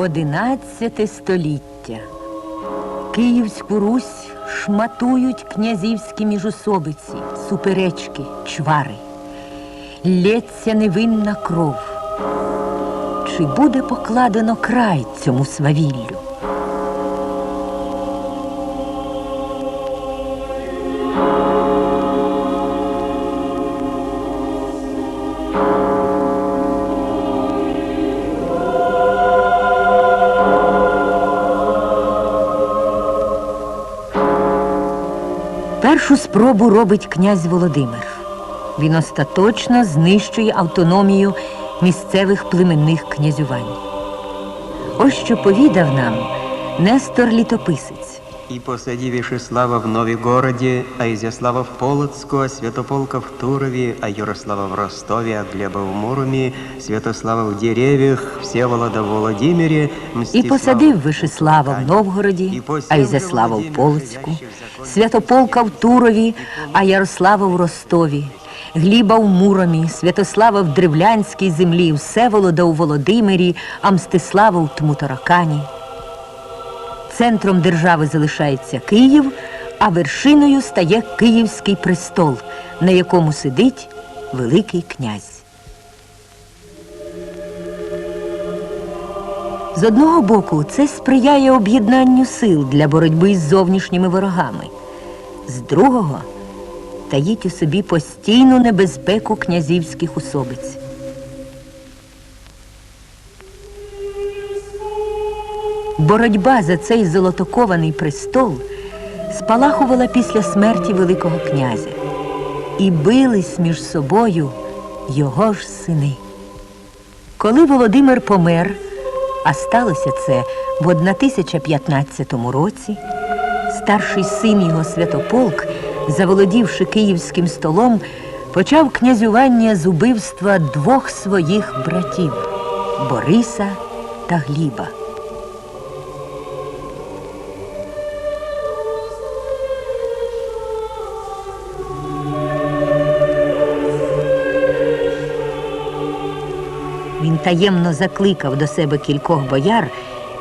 Одинадцяте століття. Київську Русь шматують князівські міжусобиці, суперечки, чвари. Лється невинна кров. Чи буде покладено край цьому свавіллю? Першу спробу робить князь Володимир. Він остаточно знищує автономію місцевих племенних князювань. Ось що повідав нам Нестор Літописець. И посади Вишеслава в Новигороде, а Изяслава в Полоцку, а Святополка в Турове, а Ярослава в Ростове, а Глеба в Муроме, Святослава в Деревьях, Всеволода в Володимире, І посадив Вишеслава в Новгороді, І а Ізяслава в Полоцьку, Святополка в Турові, а Ярослава в Ростові, Гліба в Муромі, Святослава в Древлянській землі, Всеволода у Володимирі, а Мстислава у Тмутаракані. Центром держави залишається Київ, а вершиною стає Київський престол, на якому сидить Великий князь. З одного боку, це сприяє об'єднанню сил для боротьби з зовнішніми ворогами. З другого таїть у собі постійну небезпеку князівських особиць. Боротьба за цей золотокований престол спалахувала після смерті Великого князя. І бились між собою його ж сини. Коли Володимир помер, а сталося це в 1015 році, старший син його Святополк, заволодівши київським столом, почав князювання з убивства двох своїх братів Бориса та Гліба. Таємно закликав до себе кількох бояр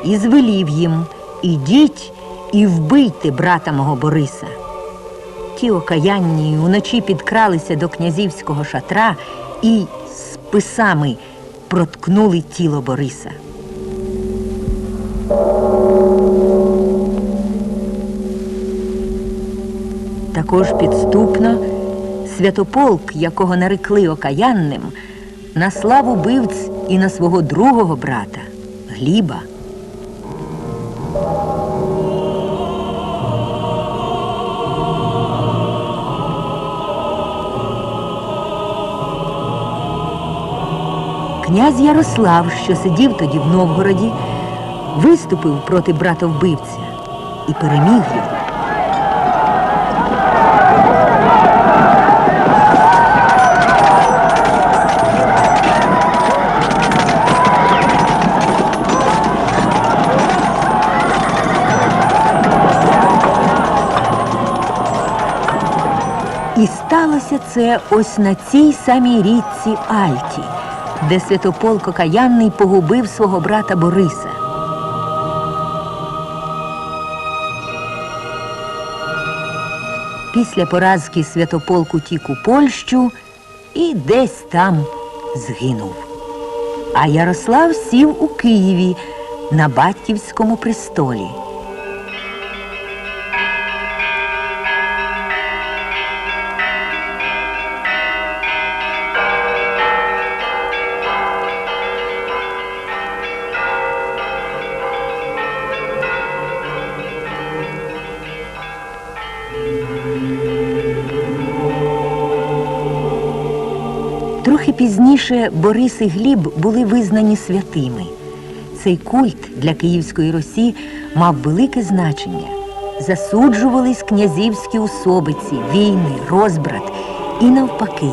і звелів їм ідіть і вбийте брата мого Бориса. Ті окаянні уночі підкралися до князівського шатра і списами проткнули тіло Бориса. Також підступно святополк, якого нарекли окаянним, наслав убивць і на свого другого брата Гліба. Князь Ярослав, що сидів тоді в Новгороді, виступив проти брата вбивця і переміг його. І сталося це ось на цій самій річці Альті, де Святополк Окаянний погубив свого брата Бориса. Після поразки Святополк утік у Польщу і десь там згинув. А Ярослав сів у Києві на батьківському престолі. Пізніше Борис і Гліб були визнані святими. Цей культ для Київської Русі мав велике значення. Засуджувались князівські особиці, війни, розбрат і навпаки.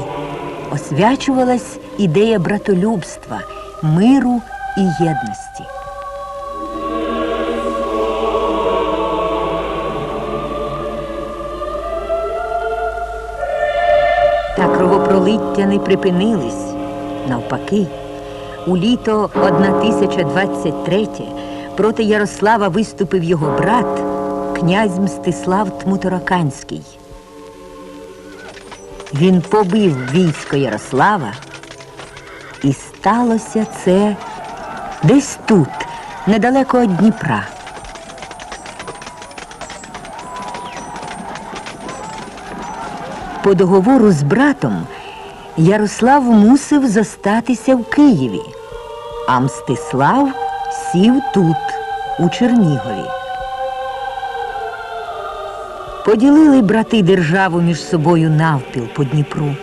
Освячувалась ідея братолюбства, миру і єдності. Кровопролиття не припинились. Навпаки, У літо 1023 проти Ярослава виступив його брат, князь Мстислав Тмутороканський. Він побив військо Ярослава, і сталося це десь тут, недалеко від Дніпра. По договору з братом Ярослав мусив зостатися в Києві, а Мстислав сів тут, у Чернігові. Поділили брати державу між собою навпіл по Дніпру.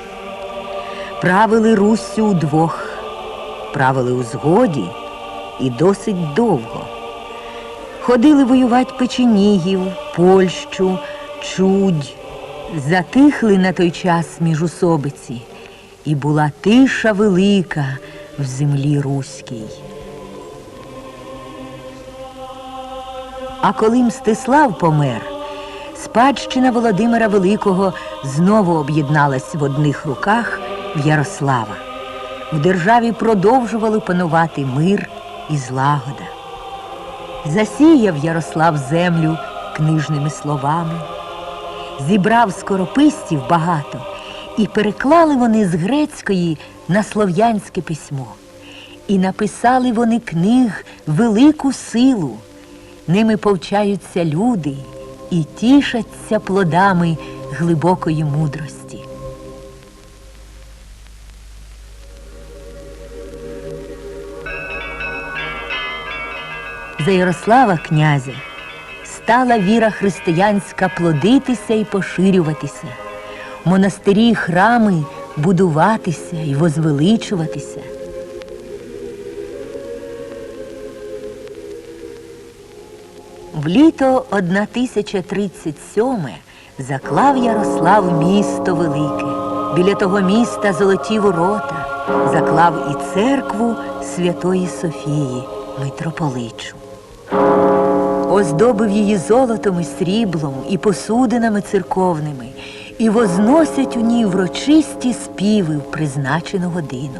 Правили Руссю удвох, правили у згоді і досить довго. Ходили воювати печенігів, Польщу, Чудь. Затихли на той час міжусобиці, і була тиша велика в землі руській. А коли Мстислав помер, спадщина Володимира Великого знову об'єдналась в одних руках в Ярослава. В державі продовжували панувати мир і злагода. Засіяв Ярослав землю книжними словами, зібрав скорописців багато, і переклали вони з грецької на слов'янське письмо. І написали вони книг велику силу. Ними повчаються люди і тішаться плодами глибокої мудрості. За Ярослава князя стала віра християнська плодитися і поширюватися, монастирі і храми будуватися і возвеличуватися. В літо 1037 заклав Ярослав місто велике. Біля того міста золоті ворота, заклав і церкву Святої Софії, митрополичу. Оздобив її золотом і сріблом і посудинами церковними, і возносять у ній врочисті співи в призначену годину.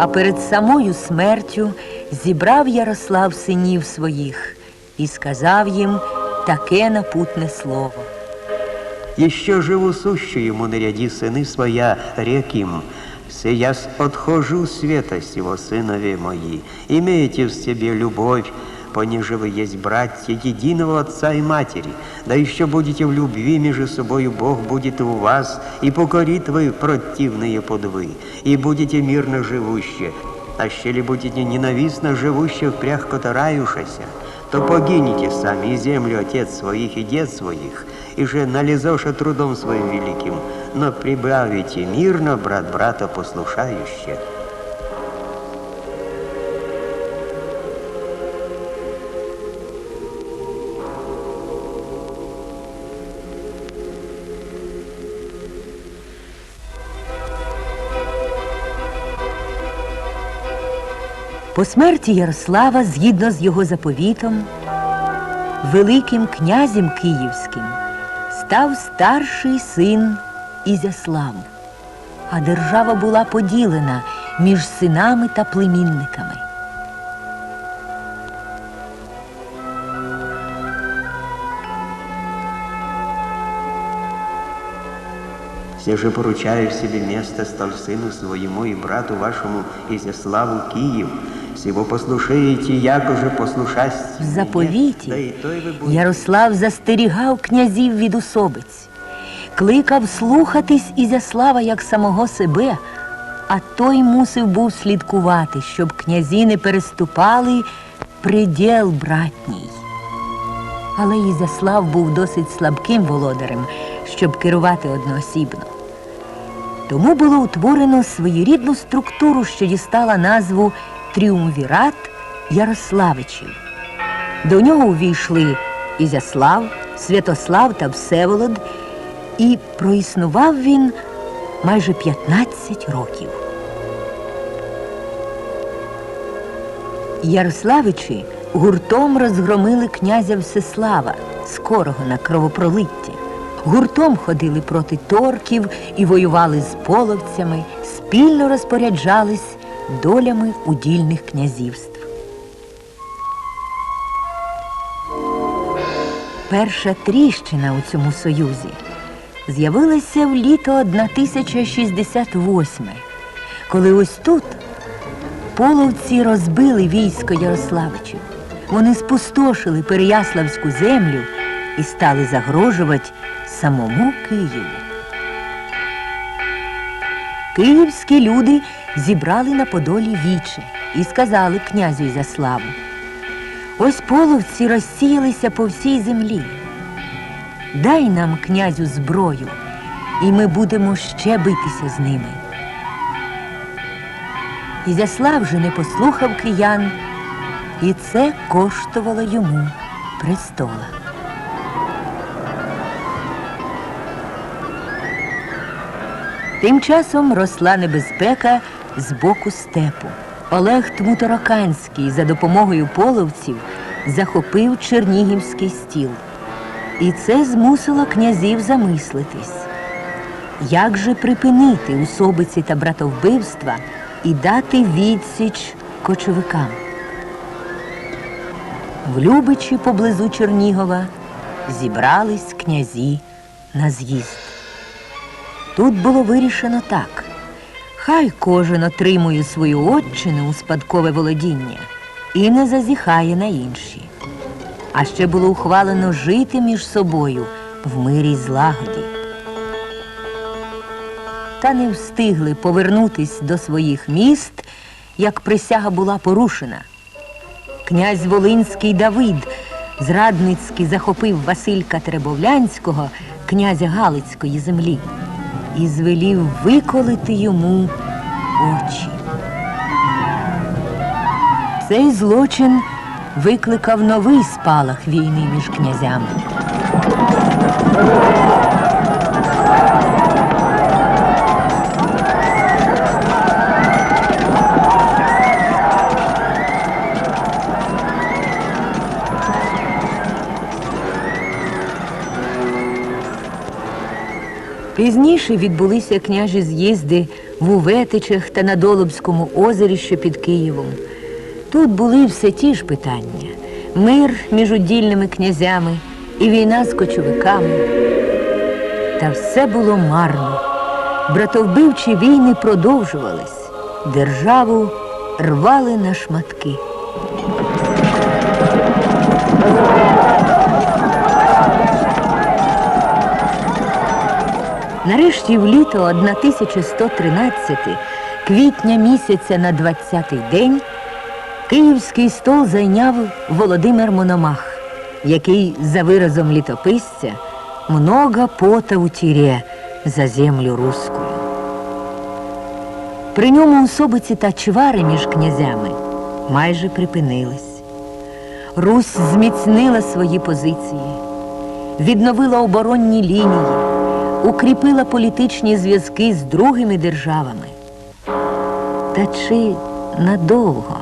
А перед самою смертю зібрав Ярослав синів своїх і сказав їм таке напутне слово. Еще живу сущу ему наряди сыны своя, рек им, «Сия с отхожу света сего, сынове мои, имеете в себе любовь, пониже вы есть братья единого отца и матери, да еще будете в любви между собою, Бог будет у вас, и покорит вы противные подвы, и будете мирно живущие, а щели будете ненавистно живущих прях котараюшася, то погинете сами и землю отец своих и дед своих, и же нализоша трудом своим великим, но прибавите мирно брат брата послушающе. По смерті Ярослава, згідно з його заповітом, Великим князем Київським став старший син Ізяслав, а держава була поділена між синами та племінниками. Все же поручаю себе место столь сыну своему и брату вашему Изяславу Киев. Сего послушаете, яко же послушасть В заповіті. Ярослав застерігав князів від усобиць, кликав слухатись Ізяслава як самого себе, а той мусив був слідкувати, щоб князі не переступали приділ братній. Але Ізяслав був досить слабким володарем, щоб керувати одноосібно. Тому було утворено своєрідну структуру, що дістала назву Тріумвірат Ярославичів. До нього увійшли Ізяслав, Святослав та Всеволод, і проіснував він майже 15 років. Ярославичі гуртом розгромили князя Всеслава, скорого на кровопролитті. Гуртом ходили проти торків і воювали з половцями, спільно розпоряджались долями удільних князівств. Перша тріщина у цьому союзі з'явилася в літо 1068, коли ось тут половці розбили військо Ярославичів. Вони спустошили Переяславську землю і стали загрожувати самому Києву. Київські люди зібрали на Подолі віче і сказали князю Ізяславу. Ось половці розсіялися по всій землі. Дай нам, князю, зброю, і ми будемо ще битися з ними. Ізяслав же не послухав киян, і це коштувало йому престола. Тим часом росла небезпека з боку степу. Олег Тмутороканський за допомогою половців захопив Чернігівський стіл. І це змусило князів замислитись. Як же припинити усобиці та братовбивства і дати відсіч кочовикам? В Любичі поблизу Чернігова зібрались князі на з'їзд. Тут було вирішено так. Хай кожен отримує свою отчину у спадкове володіння і не зазіхає на інші. А ще було ухвалено жити між собою в мирі злагоді. Та не встигли повернутись до своїх міст, як присяга була порушена. Князь Волинський Давид зрадницьки захопив Василька Теребовлянського, князя Галицької землі, і звелів виколити йому очі. Цей злочин викликав новий спалах війни між князями. Пізніше відбулися княжі з'їзди в Уветичах та на Долобському озері, що під Києвом. Тут були все ті ж питання: мир між удільними князями і війна з кочовиками. Та все було марно. Братовбивчі війни продовжувались, державу рвали на шматки. Нарешті в літо 1113 квітня місяця на 20-й день київський стол зайняв Володимир Мономах, який, за виразом літописця, много пота утіре за землю руську. При ньому особиці та чвари між князями майже припинились. Русь зміцнила свої позиції, відновила оборонні лінії укріпила політичні зв'язки з другими державами. Та чи надовго?